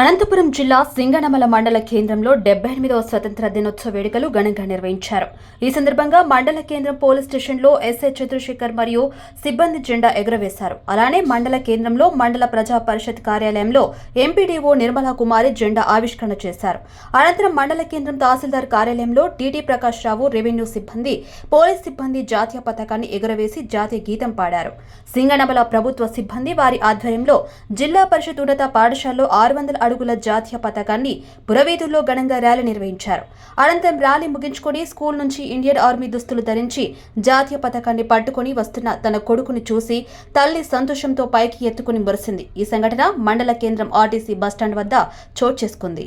అనంతపురం జిల్లా సింగనమల మండల కేంద్రంలో డెబ్బై ఎనిమిదవ స్వతంత్ర దినోత్సవ వేడుకలు ఘనంగా నిర్వహించారు. ఈ సందర్భంగా మండల కేంద్రం పోలీస్ స్టేషన్లో ఎస్ఐ చంద్రశేఖర్ మరియు సిబ్బంది జెండా ఎగురవేశారు. అలానే మండల కేంద్రంలో మండల ప్రజా పరిషత్ కార్యాలయంలో ఎంపీడీఓ నిర్మలా కుమారి జెండా ఆవిష్కరణ చేశారు. అనంతరం మండల కేంద్రం తహసీల్దార్ కార్యాలయంలో టీటీ ప్రకాష్ రావు రెవెన్యూ సిబ్బంది పోలీస్ సిబ్బంది జాతీయ పతాకాన్ని ఎగురవేసి జాతీయ గీతం పాడారు. సింగనమల ప్రభుత్వ సిబ్బంది వారి ఆధ్వర్యంలో జిల్లా పరిషత్ ఉన్నత పాఠశాలలో ఆరు వందల అడుగుల జాతీయ పతాకాన్ని పురవేదుల్లో ఘనంగా ర్యాలీ నిర్వహించారు. అనంతరం ర్యాలీ ముగించుకొని స్కూల్ నుంచి ఇండియన్ ఆర్మీ దుస్తులు ధరించి జాతీయ పతాకాన్ని పట్టుకొని వస్తున్న తన కొడుకుని చూసి తల్లి సంతోషంతో పైకి ఎత్తుకుని మురిసింది. ఈ సంఘటన మండల కేంద్రం ఆర్టీసీ బస్టాండ్ వద్ద చోటు చేసుకుంది.